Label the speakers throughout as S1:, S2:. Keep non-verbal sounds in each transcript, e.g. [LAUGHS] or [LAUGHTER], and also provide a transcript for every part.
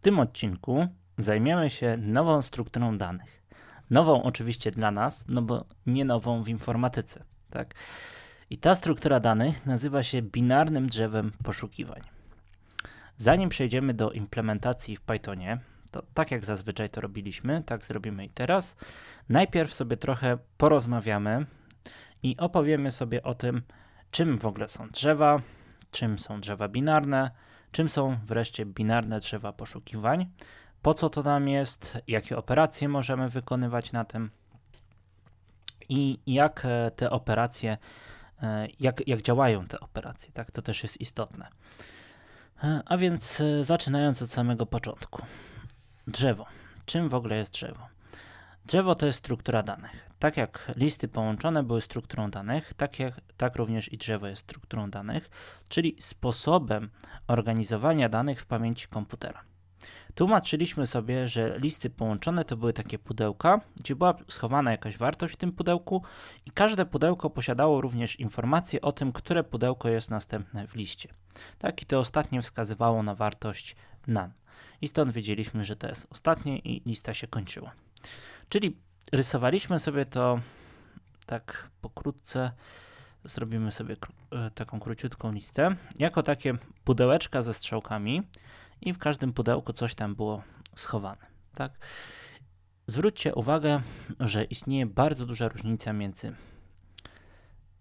S1: W tym odcinku zajmiemy się nową strukturą danych. Nową oczywiście dla nas, no bo nie nową w informatyce, tak? I ta struktura danych nazywa się binarnym drzewem poszukiwań. Zanim przejdziemy do implementacji w Pythonie, to tak jak zazwyczaj to robiliśmy, tak zrobimy i teraz. Najpierw sobie trochę porozmawiamy i opowiemy sobie o tym, czym w ogóle są drzewa, czym są drzewa binarne, czym są wreszcie binarne drzewa poszukiwań, po co to nam jest, jakie operacje możemy wykonywać na tym i jak e, te operacje, e, jak, jak działają te operacje, tak, to też jest istotne. E, a więc zaczynając od samego początku. Drzewo. Czym w ogóle jest drzewo? Drzewo to jest struktura danych. Tak jak listy połączone były strukturą danych, tak, jak, tak również i drzewo jest strukturą danych, czyli sposobem organizowania danych w pamięci komputera. Tłumaczyliśmy sobie, że listy połączone to były takie pudełka, gdzie była schowana jakaś wartość w tym pudełku i każde pudełko posiadało również informacje o tym, które pudełko jest następne w liście. Tak i to ostatnie wskazywało na wartość none. I stąd wiedzieliśmy, że to jest ostatnie i lista się kończyła. Czyli rysowaliśmy sobie to tak pokrótce, zrobimy sobie e, taką króciutką listę, jako takie pudełeczka ze strzałkami i w każdym pudełku coś tam było schowane. Tak? Zwróćcie uwagę, że istnieje bardzo duża różnica między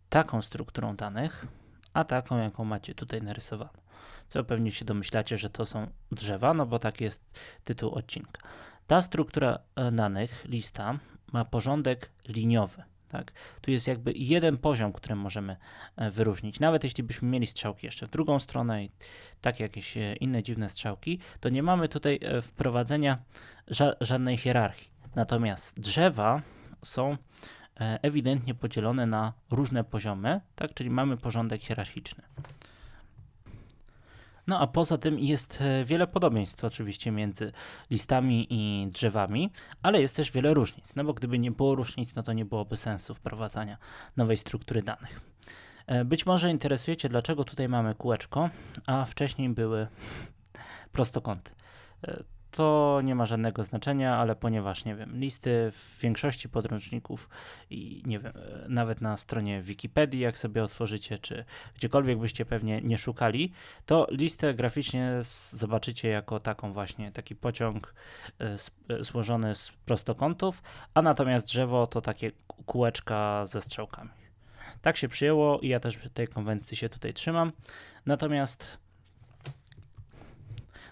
S1: taką strukturą danych, a taką, jaką macie tutaj narysowaną. Co pewnie się domyślacie, że to są drzewa, no bo tak jest tytuł odcinka. Ta struktura e, danych, lista, ma porządek liniowy. Tak? Tu jest jakby jeden poziom, który możemy e, wyróżnić. Nawet jeśli byśmy mieli strzałki jeszcze w drugą stronę i takie jakieś e, inne dziwne strzałki, to nie mamy tutaj wprowadzenia ża żadnej hierarchii. Natomiast drzewa są ewidentnie podzielone na różne poziomy, tak? czyli mamy porządek hierarchiczny. No a poza tym jest e, wiele podobieństw oczywiście między listami i drzewami, ale jest też wiele różnic, no bo gdyby nie było różnic, no to nie byłoby sensu wprowadzania nowej struktury danych. E, być może interesujecie, dlaczego tutaj mamy kółeczko, a wcześniej były prostokąty. To nie ma żadnego znaczenia, ale ponieważ, nie wiem, listy w większości podręczników i nie wiem, e, nawet na stronie Wikipedii, jak sobie otworzycie, czy gdziekolwiek byście pewnie nie szukali, to listę graficznie zobaczycie jako taką właśnie, taki pociąg e, e, złożony z prostokątów, a natomiast drzewo to takie kółeczka ze strzałkami. Tak się przyjęło i ja też tej konwencji się tutaj trzymam. Natomiast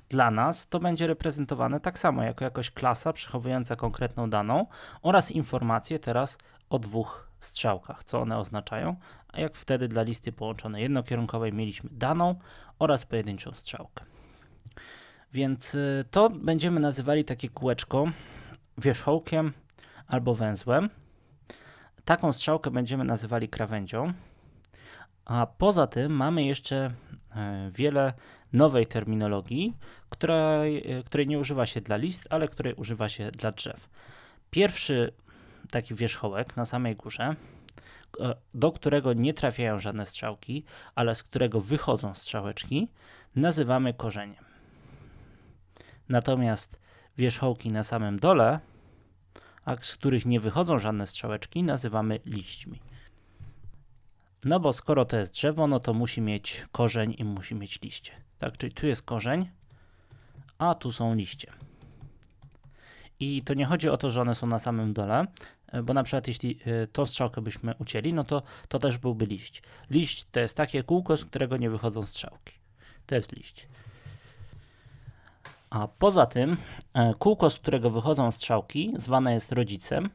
S1: dla nas to będzie reprezentowane tak samo jako jakaś klasa przechowująca konkretną daną oraz informacje teraz o dwóch strzałkach, co one oznaczają, a jak wtedy dla listy połączonej jednokierunkowej mieliśmy daną oraz pojedynczą strzałkę. Więc y, to będziemy nazywali takie kółeczko wierzchołkiem albo węzłem. Taką strzałkę będziemy nazywali krawędzią. A poza tym mamy jeszcze wiele nowej terminologii, której, e, której nie używa się dla list, ale której używa się dla drzew. Pierwszy taki wierzchołek na samej górze, e, do którego nie trafiają żadne strzałki, ale z którego wychodzą strzałeczki, nazywamy korzeniem. Natomiast wierzchołki na samym dole, a z których nie wychodzą żadne strzałeczki, nazywamy liśćmi. No bo skoro to jest drzewo, no to musi mieć korzeń i musi mieć liście. Tak, czyli tu jest korzeń, a tu są liście. I to nie chodzi o to, że one są na samym dole, e, bo na przykład jeśli e, tą strzałkę byśmy ucięli, no to to też byłby liść. Liść to jest takie kółko, z którego nie wychodzą strzałki. To jest liść. A poza tym e, kółko, z którego wychodzą strzałki, zwane jest rodzicem,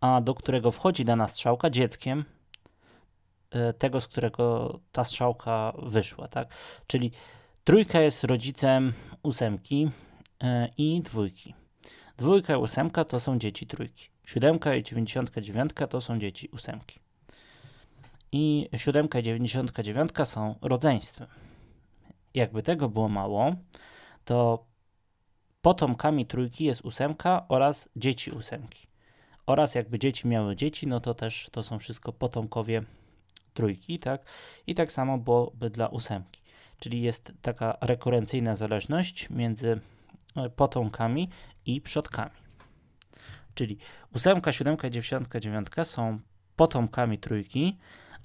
S1: a do którego wchodzi dana strzałka dzieckiem tego, z którego ta strzałka wyszła, tak? Czyli Trójka jest rodzicem ósemki e, i dwójki. Dwójka i ósemka to są dzieci trójki. Siódemka i dziewięćdziesiątka dziewiątka to są dzieci ósemki. I siódemka i dziewięćdziesiątka dziewiątka są rodzeństwem. Jakby tego było mało, to potomkami trójki jest ósemka oraz dzieci ósemki. Oraz jakby dzieci miały dzieci, no to też to są wszystko potomkowie trójki, tak? I tak samo byłoby dla ósemki czyli jest taka rekurencyjna zależność między e, potomkami i przodkami. Czyli ósemka, siódemka, dziewiątka, dziewiątka są potomkami trójki,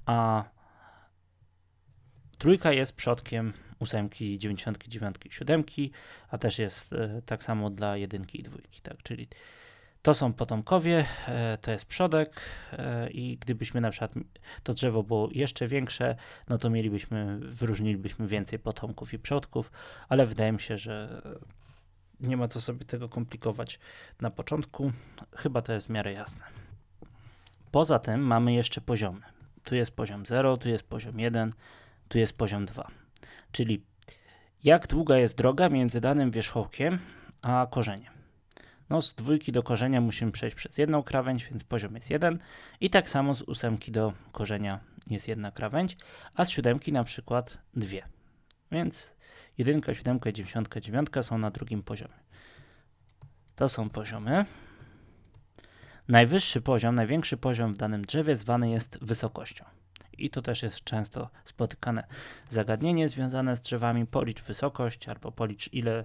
S1: a trójka jest przodkiem ósemki, dziewięćdziesiątki, dziewiątki, siódemki, a też jest e, tak samo dla jedynki i dwójki, tak, czyli to są potomkowie, e, to jest przodek e, i gdybyśmy na przykład to drzewo było jeszcze większe, no to mielibyśmy, wyróżnilibyśmy więcej potomków i przodków, ale wydaje mi się, że nie ma co sobie tego komplikować na początku. Chyba to jest w miarę jasne. Poza tym mamy jeszcze poziomy. Tu jest poziom 0, tu jest poziom 1, tu jest poziom 2. Czyli jak długa jest droga między danym wierzchołkiem a korzeniem. No z dwójki do korzenia musimy przejść przez jedną krawędź, więc poziom jest jeden. I tak samo z ósemki do korzenia jest jedna krawędź, a z siódemki na przykład dwie. Więc jedynka, siódemka, dziewiątka, dziewiątka są na drugim poziomie. To są poziomy. Najwyższy poziom, największy poziom w danym drzewie zwany jest wysokością. I to też jest często spotykane zagadnienie związane z drzewami. Policz wysokość albo policz ile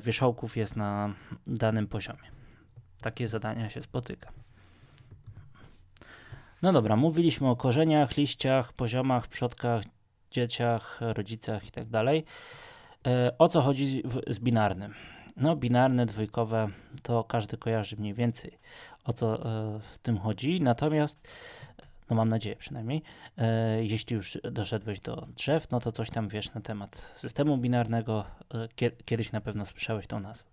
S1: wierzchołków jest na danym poziomie. Takie zadania się spotyka. No dobra, mówiliśmy o korzeniach, liściach, poziomach, przodkach, dzieciach, rodzicach itd. Tak e, o co chodzi z binarnym? No, binarne, dwójkowe to każdy kojarzy mniej więcej o co e, w tym chodzi. Natomiast no mam nadzieję przynajmniej, e, jeśli już doszedłeś do drzew, no to coś tam wiesz na temat systemu binarnego, e, kiedyś na pewno słyszałeś tą nazwę.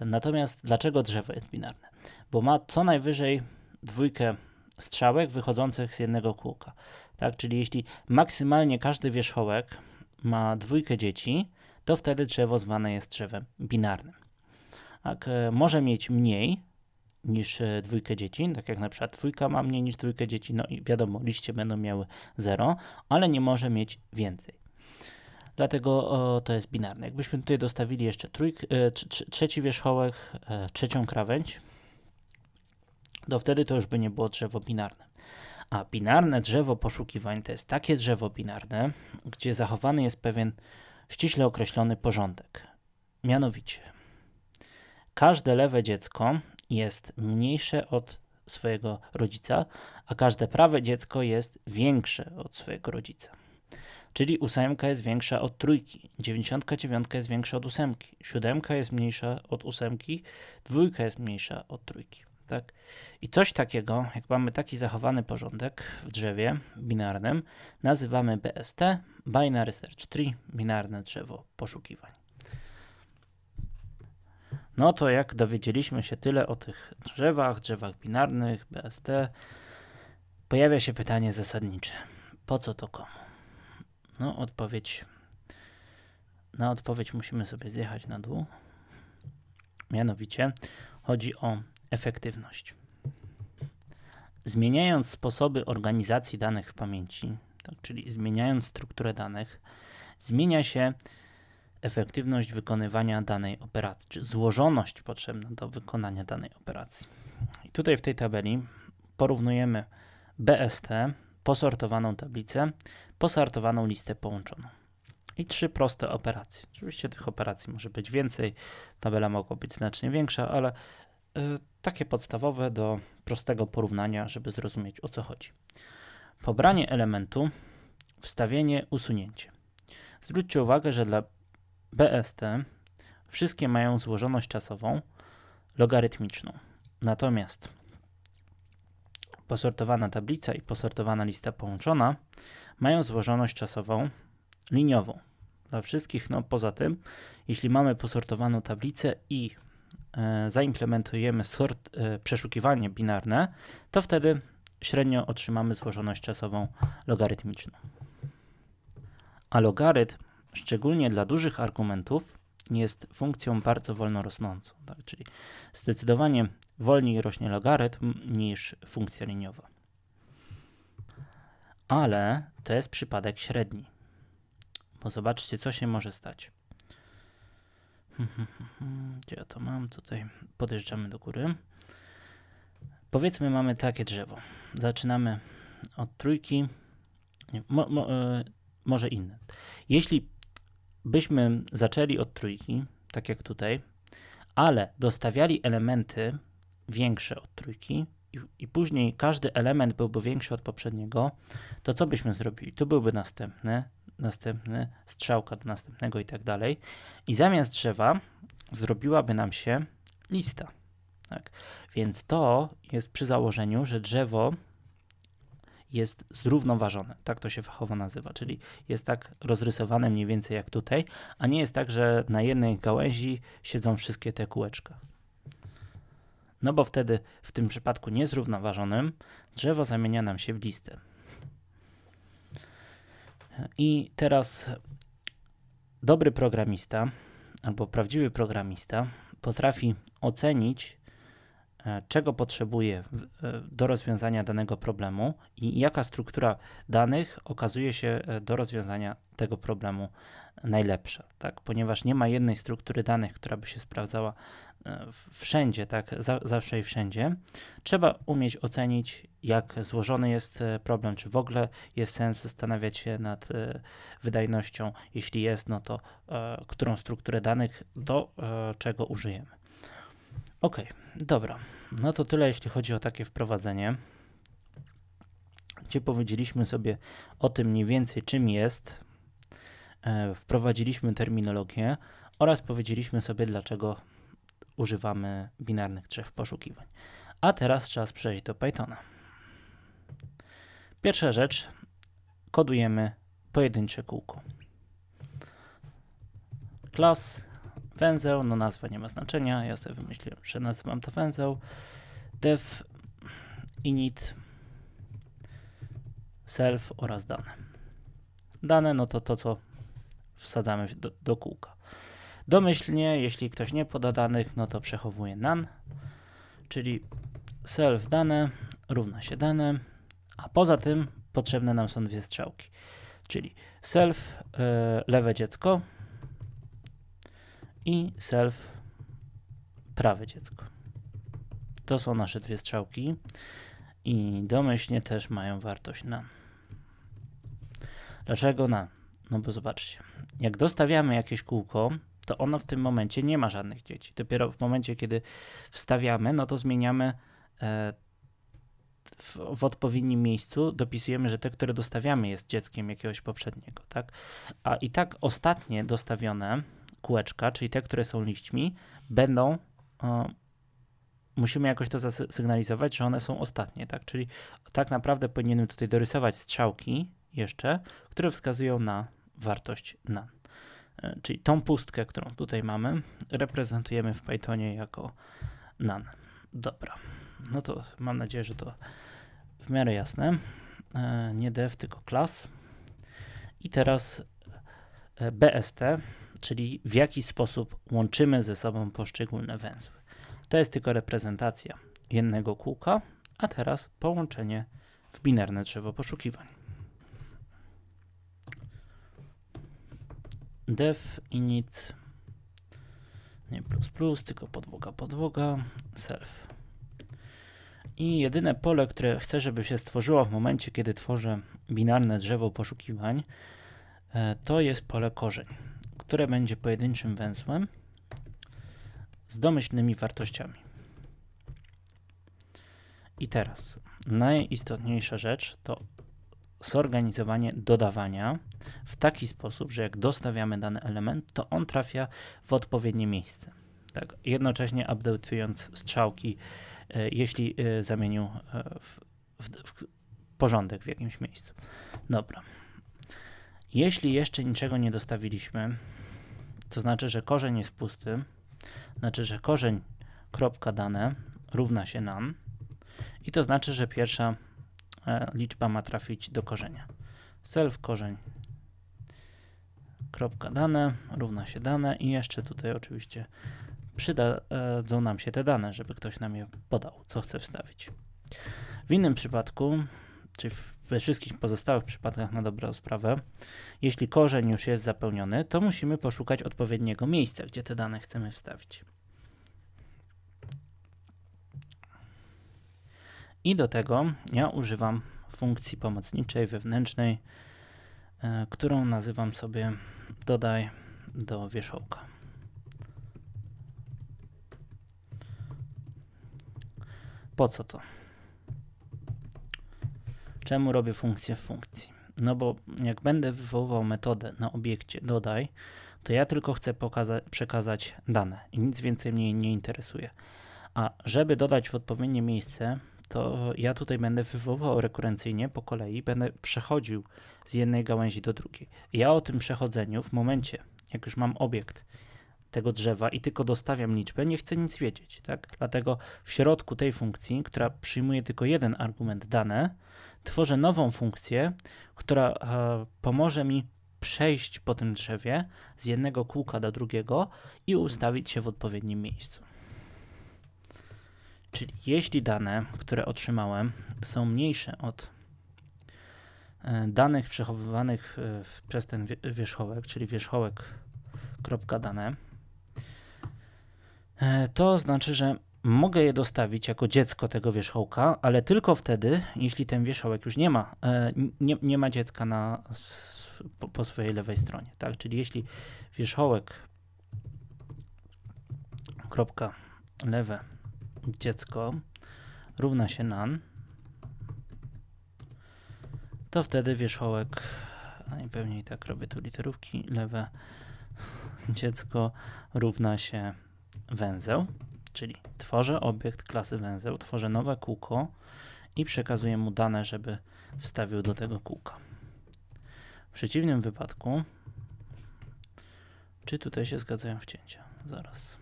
S1: Natomiast dlaczego drzewo jest binarne? Bo ma co najwyżej dwójkę strzałek wychodzących z jednego kółka. Tak, czyli jeśli maksymalnie każdy wierzchołek ma dwójkę dzieci, to wtedy drzewo zwane jest drzewem binarnym. Tak, e, może mieć mniej, niż e, dwójkę dzieci, tak jak na przykład dwójka ma mniej niż dwójkę dzieci, no i wiadomo, liście będą miały 0, ale nie może mieć więcej. Dlatego o, to jest binarne. Jakbyśmy tutaj dostawili jeszcze trójk, e, trzeci wierzchołek, e, trzecią krawędź, to wtedy to już by nie było drzewo binarne. A binarne drzewo poszukiwań to jest takie drzewo binarne, gdzie zachowany jest pewien ściśle określony porządek. Mianowicie, każde lewe dziecko jest mniejsze od swojego rodzica, a każde prawe dziecko jest większe od swojego rodzica. Czyli ósemka jest większa od trójki, dziewięćdziesiątka dziewiątka jest większa od ósemki, siódemka jest mniejsza od ósemki, dwójka jest mniejsza od trójki. Tak? I coś takiego, jak mamy taki zachowany porządek w drzewie binarnym, nazywamy BST, Binary Search Tree, binarne drzewo poszukiwań. No to jak dowiedzieliśmy się tyle o tych drzewach, drzewach binarnych, BST, pojawia się pytanie zasadnicze. Po co to komu? No odpowiedź, na odpowiedź musimy sobie zjechać na dół. Mianowicie chodzi o efektywność. Zmieniając sposoby organizacji danych w pamięci, tak, czyli zmieniając strukturę danych, zmienia się efektywność wykonywania danej operacji, czy złożoność potrzebna do wykonania danej operacji. I tutaj w tej tabeli porównujemy BST, posortowaną tablicę, posortowaną listę połączoną. I trzy proste operacje. Oczywiście tych operacji może być więcej, tabela mogła być znacznie większa, ale y, takie podstawowe do prostego porównania, żeby zrozumieć o co chodzi. Pobranie elementu, wstawienie, usunięcie. Zwróćcie uwagę, że dla BST wszystkie mają złożoność czasową logarytmiczną. Natomiast posortowana tablica i posortowana lista połączona mają złożoność czasową liniową. Dla wszystkich, no poza tym, jeśli mamy posortowaną tablicę i e, zaimplementujemy sort, e, przeszukiwanie binarne, to wtedy średnio otrzymamy złożoność czasową logarytmiczną. A logarytm szczególnie dla dużych argumentów, jest funkcją bardzo wolno rosnącą, tak? czyli zdecydowanie wolniej rośnie logarytm niż funkcja liniowa. Ale to jest przypadek średni, bo zobaczcie, co się może stać. [LAUGHS] Gdzie ja to mam? Tutaj podjeżdżamy do góry. Powiedzmy, mamy takie drzewo. Zaczynamy od trójki, mo, mo, e, może inne. Jeśli byśmy zaczęli od trójki, tak jak tutaj, ale dostawiali elementy większe od trójki i, i później każdy element byłby większy od poprzedniego, to co byśmy zrobili? Tu byłby następny, następny, strzałka do następnego i tak dalej. I zamiast drzewa zrobiłaby nam się lista. Tak? Więc to jest przy założeniu, że drzewo jest zrównoważone. Tak to się fachowo nazywa, czyli jest tak rozrysowane mniej więcej jak tutaj, a nie jest tak, że na jednej gałęzi siedzą wszystkie te kółeczka. No bo wtedy w tym przypadku niezrównoważonym drzewo zamienia nam się w listę. I teraz dobry programista albo prawdziwy programista potrafi ocenić czego potrzebuje e, do rozwiązania danego problemu i jaka struktura danych okazuje się e, do rozwiązania tego problemu najlepsza, tak? ponieważ nie ma jednej struktury danych, która by się sprawdzała wszędzie, tak, zawsze i wszędzie. Trzeba umieć ocenić, jak złożony jest problem, czy w ogóle jest sens zastanawiać się nad wydajnością. Jeśli jest, no to którą strukturę danych do czego użyjemy. Ok, dobra. No to tyle, jeśli chodzi o takie wprowadzenie, gdzie powiedzieliśmy sobie o tym mniej więcej, czym jest, e, wprowadziliśmy terminologię oraz powiedzieliśmy sobie, dlaczego używamy binarnych drzew poszukiwań. A teraz czas przejść do Pythona. Pierwsza rzecz, kodujemy pojedyncze kółko. Klas węzeł, no nazwa nie ma znaczenia, ja sobie wymyśliłem, że nazywam to węzeł, dev, init, self oraz dane. Dane, no to to, co wsadzamy do, do kółka. Domyślnie, jeśli ktoś nie poda danych, no to przechowuje none, czyli self dane równa się dane, a poza tym potrzebne nam są dwie strzałki, czyli self y, lewe dziecko i self prawe dziecko. To są nasze dwie strzałki i domyślnie też mają wartość na. Dlaczego na? No bo zobaczcie, jak dostawiamy jakieś kółko, to ono w tym momencie nie ma żadnych dzieci. Dopiero w momencie, kiedy wstawiamy, no to zmieniamy e, w, w, odpowiednim miejscu, dopisujemy, że te, które dostawiamy jest dzieckiem jakiegoś poprzedniego, tak? A i tak ostatnie dostawione kółeczka, czyli te, które są liśćmi, będą, e, musimy jakoś to zasygnalizować, że one są ostatnie, tak? Czyli tak naprawdę powinienem tutaj dorysować strzałki jeszcze, które wskazują na wartość na. E, czyli tą pustkę, którą tutaj mamy, reprezentujemy w Pythonie jako nan. Dobra, no to mam nadzieję, że to w miarę jasne. E, nie dev, tylko class. I teraz BST czyli w jaki sposób łączymy ze sobą poszczególne węzły. To jest tylko reprezentacja jednego kółka, a teraz połączenie w binarne drzewo poszukiwań. def init nie plus plus, tylko podłoga podłoga self. I jedyne pole, które chcę, żeby się stworzyło w momencie, kiedy tworzę binarne drzewo poszukiwań, e, to jest pole korzeń które będzie pojedynczym węzłem z domyślnymi wartościami. I teraz najistotniejsza rzecz to zorganizowanie dodawania w taki sposób, że jak dostawiamy dany element, to on trafia w odpowiednie miejsce. Tak, jednocześnie updateując strzałki, e, jeśli e, zamienił e, w, w, w porządek w jakimś miejscu. Dobra. Jeśli jeszcze niczego nie dostawiliśmy, to znaczy, że korzeń jest pusty, znaczy, że korzeń kropka dane równa się nam i to znaczy, że pierwsza e, liczba ma trafić do korzenia. Self korzeń kropka dane równa się dane i jeszcze tutaj oczywiście przydadzą nam się te dane, żeby ktoś nam je podał, co chce wstawić. W innym przypadku, czyli w we wszystkich pozostałych przypadkach na dobrą sprawę, jeśli korzeń już jest zapełniony, to musimy poszukać odpowiedniego miejsca, gdzie te dane chcemy wstawić. I do tego ja używam funkcji pomocniczej wewnętrznej, y, którą nazywam sobie dodaj do wierzchołka. Po co to? Czemu robię funkcję w funkcji? No bo jak będę wywoływał metodę na obiekcie dodaj, to ja tylko chcę przekazać dane i nic więcej mnie nie interesuje. A żeby dodać w odpowiednie miejsce, to ja tutaj będę wywoływał rekurencyjnie po kolei, będę przechodził z jednej gałęzi do drugiej. Ja o tym przechodzeniu w momencie, jak już mam obiekt tego drzewa i tylko dostawiam liczbę, nie chcę nic wiedzieć, tak? Dlatego w środku tej funkcji, która przyjmuje tylko jeden argument dane, tworzę nową funkcję, która e, pomoże mi przejść po tym drzewie z jednego kółka do drugiego i ustawić się w odpowiednim miejscu. Czyli jeśli dane, które otrzymałem, są mniejsze od e, danych przechowywanych e, przez ten wierzchołek, czyli wierzchołek.dane, to znaczy, że mogę je dostawić jako dziecko tego wierzchołka, ale tylko wtedy, jeśli ten wierzchołek już nie ma, nie, nie ma dziecka na, po, po swojej lewej stronie. Tak? Czyli jeśli wierzchołek kropka lewe dziecko równa się nan, to wtedy wierzchołek, a pewnie i tak robię tu literówki, lewe dziecko równa się węzeł, czyli tworzę obiekt klasy węzeł, tworzę nowe kółko i przekazuję mu dane, żeby wstawił do tego kółka. W przeciwnym wypadku, czy tutaj się zgadzają wcięcia? Zaraz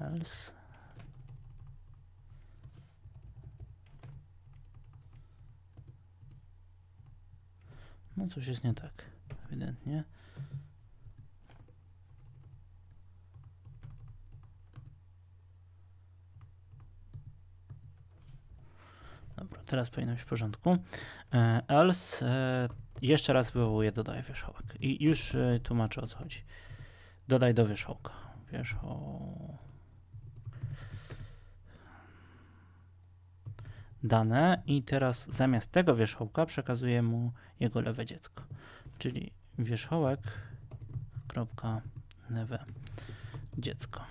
S1: else No coś jest nie tak, ewidentnie. Dobra, teraz powinno być w porządku. E, else e, jeszcze raz wywołuję dodaj wierzchołek. I już e, tłumaczę o co chodzi. Dodaj do wierzchołka. Wierzchołek. dane i teraz zamiast tego wierzchołka przekazuję mu jego lewe dziecko, czyli wierzchołek kropka lewe dziecko.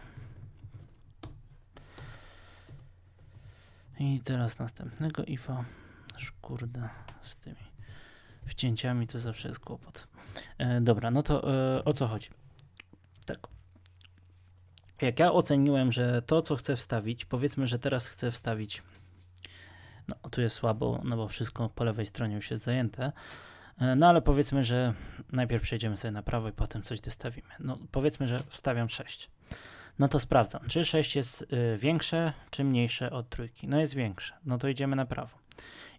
S1: I teraz następnego ifa. Kurde, z tymi wcięciami to zawsze jest kłopot. E, dobra, no to e, o co chodzi? Tak. Jak ja oceniłem, że to, co chcę wstawić, powiedzmy, że teraz chcę wstawić no, tu jest słabo, no bo wszystko po lewej stronie już jest zajęte. E, no ale powiedzmy, że najpierw przejdziemy sobie na prawo i potem coś dostawimy. No powiedzmy, że wstawiam 6. No to sprawdzam, czy 6 jest y, większe, czy mniejsze od trójki. No jest większe, no to idziemy na prawo.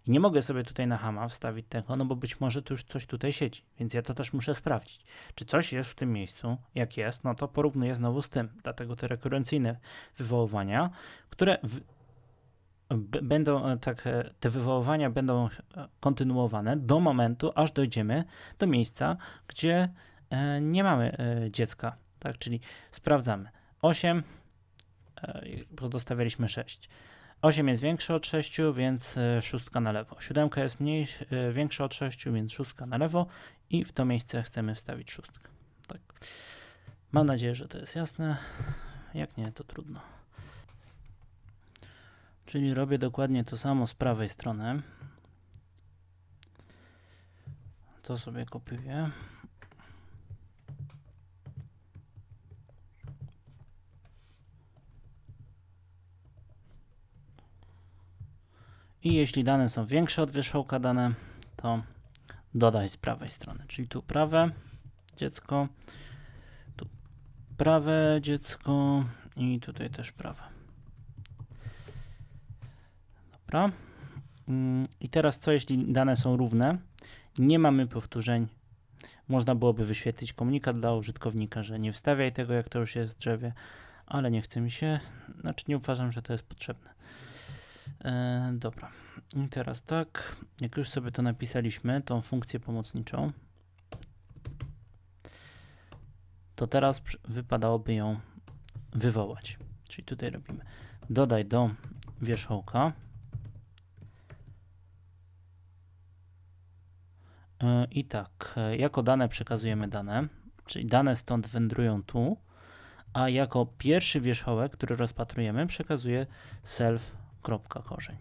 S1: I nie mogę sobie tutaj na hama wstawić tego, no bo być może tu już coś tutaj siedzi, więc ja to też muszę sprawdzić. Czy coś jest w tym miejscu, jak jest, no to porównuję znowu z tym. Dlatego te rekurencyjne wywoływania, które w, będą e, tak, e, te wywoływania będą e, kontynuowane do momentu, aż dojdziemy do miejsca, gdzie nie mamy dziecka. Tak, czyli sprawdzamy 8, podostawialiśmy 6. 8 jest większe od 6, więc szóstka na lewo. 7 jest mniej, większa od 6, więc szóstka na lewo i w to miejsce chcemy wstawić szóstkę. Tak. Mam nadzieję, że to jest jasne. Jak nie, to trudno. Czyli robię dokładnie to samo z prawej strony. To sobie kopiuję. I jeśli dane są większe od wierzchołka dane, to dodaj z prawej strony. Czyli tu prawe dziecko, tu prawe dziecko i tutaj też prawe. Dobra. Mm, I teraz co jeśli dane są równe? Nie mamy powtórzeń. Można byłoby wyświetlić komunikat dla użytkownika, że nie wstawiaj tego, jak to już jest w drzewie, ale nie chce mi się, znaczy nie uważam, że to jest potrzebne. E, dobra. I teraz tak, jak już sobie to napisaliśmy, tą funkcję pomocniczą, to teraz wypadałoby ją wywołać. Czyli tutaj robimy dodaj do wierzchołka E, I tak, jako dane przekazujemy dane, czyli dane stąd wędrują tu, a jako pierwszy wierzchołek, który rozpatrujemy, przekazuję self.korzeń.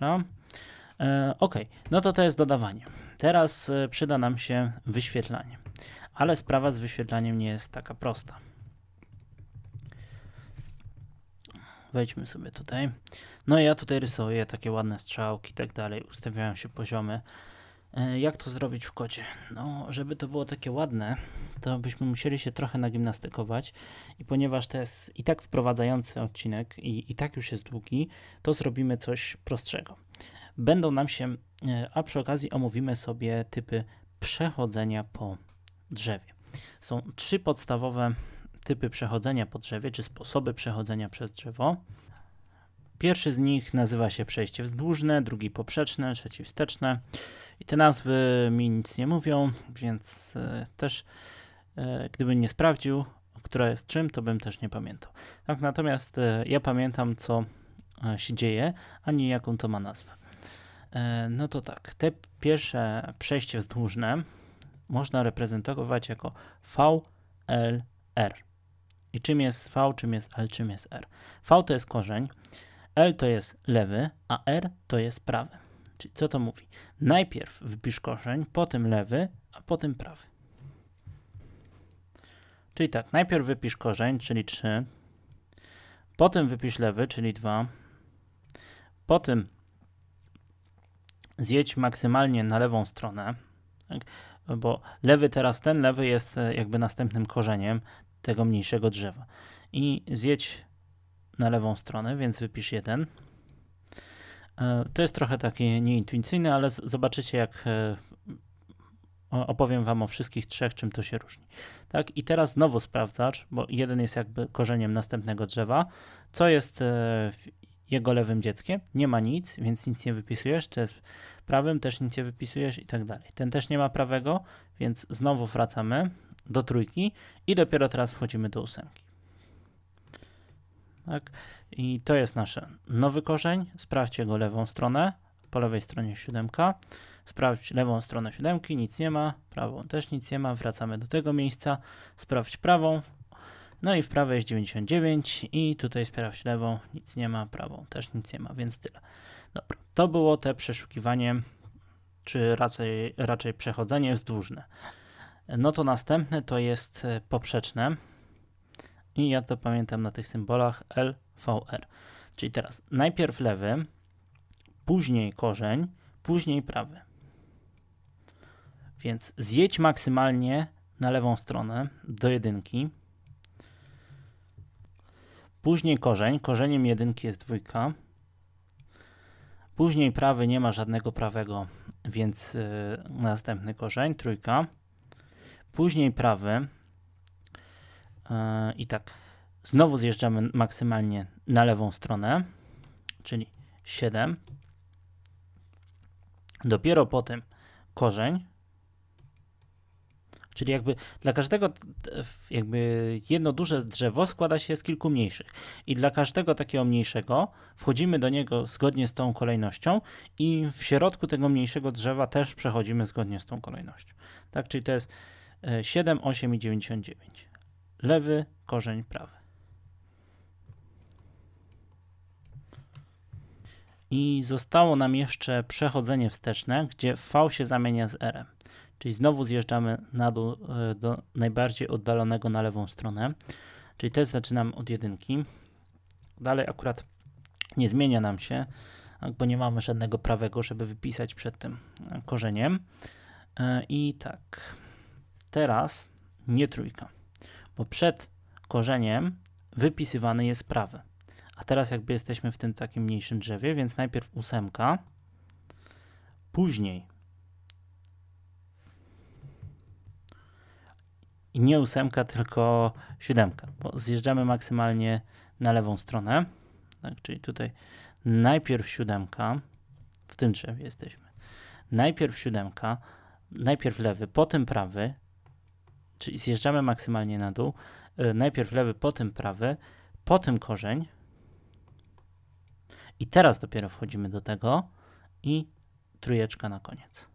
S1: Dobra. E, ok, no to to jest dodawanie. Teraz e, przyda nam się wyświetlanie, ale sprawa z wyświetlaniem nie jest taka prosta. Wejdźmy sobie tutaj. No i ja tutaj rysuję takie ładne strzałki i tak dalej, ustawiają się poziomy. E, jak to zrobić w kodzie? No, żeby to było takie ładne, to byśmy musieli się trochę nagimnastykować i ponieważ to jest i tak wprowadzający odcinek i, i tak już jest długi, to zrobimy coś prostszego. Będą nam się, e, a przy okazji omówimy sobie typy przechodzenia po drzewie. Są trzy podstawowe typy przechodzenia po drzewie, czy sposoby przechodzenia przez drzewo. Pierwszy z nich nazywa się przejście wzdłużne, drugi poprzeczne, trzeci wsteczne. I te nazwy mi nic nie mówią, więc e, też e, gdybym nie sprawdził, która jest czym, to bym też nie pamiętał. Tak, natomiast e, ja pamiętam, co się dzieje, a nie jaką to ma nazwę. No to tak, te pierwsze przejście wzdłużne można reprezentować jako VLR. I czym jest V, czym jest L, czym jest R? V to jest korzeń, L to jest lewy, a R to jest prawy. Czyli co to mówi? Najpierw wypisz korzeń, potem lewy, a potem prawy. Czyli tak, najpierw wypisz korzeń, czyli 3, potem wypisz lewy, czyli 2, potem zjedź maksymalnie na lewą stronę, tak? bo lewy teraz, ten lewy jest e, jakby następnym korzeniem tego mniejszego drzewa. I zjedź na lewą stronę, więc wypisz 1. E, to jest trochę takie nieintuicyjne, ale zobaczycie, jak e, opowiem Wam o wszystkich trzech, czym to się różni. Tak, i teraz znowu sprawdzacz, bo jeden jest jakby korzeniem następnego drzewa. Co jest jego lewym dzieckiem? Nie ma nic, więc nic nie wypisujesz. Co jest prawym, też nic nie wypisujesz i tak dalej. Ten też nie ma prawego, więc znowu wracamy do trójki i dopiero teraz wchodzimy do ósemki. Tak? I to jest nasz nowy korzeń. Sprawdźcie go lewą stronę. Po lewej stronie siódemka. Sprawdź lewą stronę siódemki, nic nie ma. Prawą też nic nie ma. Wracamy do tego miejsca. Sprawdź prawą. No i w prawej jest 99 i tutaj sprawdź lewą, nic nie ma, prawą też nic nie ma, więc tyle. Dobra, to było te przeszukiwanie, czy raczej, raczej przechodzenie wzdłużne. No to następne to jest e, poprzeczne. I ja to pamiętam na tych symbolach LVR. Czyli teraz najpierw lewy, później korzeń, później prawy. Więc zjedź maksymalnie na lewą stronę do jedynki. Później korzeń. Korzeniem jedynki jest dwójka. Później prawy nie ma żadnego prawego, więc yy, następny korzeń, trójka. Później prawy. I tak, znowu zjeżdżamy maksymalnie na lewą stronę, czyli 7. Dopiero potem korzeń, Czyli jakby dla każdego jakby jedno duże drzewo składa się z kilku mniejszych. I dla każdego takiego mniejszego wchodzimy do niego zgodnie z tą kolejnością i w środku tego mniejszego drzewa też przechodzimy zgodnie z tą kolejnością. Tak, czyli to jest 7, 8 i 99. Lewy, korzeń, prawy. I zostało nam jeszcze przechodzenie wsteczne, gdzie V się zamienia z R. Czyli znowu zjeżdżamy na dół e, do najbardziej oddalonego na lewą stronę. Czyli też zaczynamy od jedynki. Dalej akurat nie zmienia nam się, bo nie mamy żadnego prawego, żeby wypisać przed tym e, korzeniem. E, I tak, teraz nie trójka, bo przed korzeniem wypisywany jest prawy. A teraz jakby jesteśmy w tym takim mniejszym drzewie, więc najpierw ósemka, później i nie ósemka, tylko siódemka, bo zjeżdżamy maksymalnie na lewą stronę, tak, czyli tutaj najpierw siódemka, w tym drzewie jesteśmy, najpierw siódemka, najpierw lewy, potem prawy, czyli zjeżdżamy maksymalnie na dół, yy, najpierw lewy, potem prawy, potem korzeń i teraz dopiero wchodzimy do tego i trójeczka na koniec.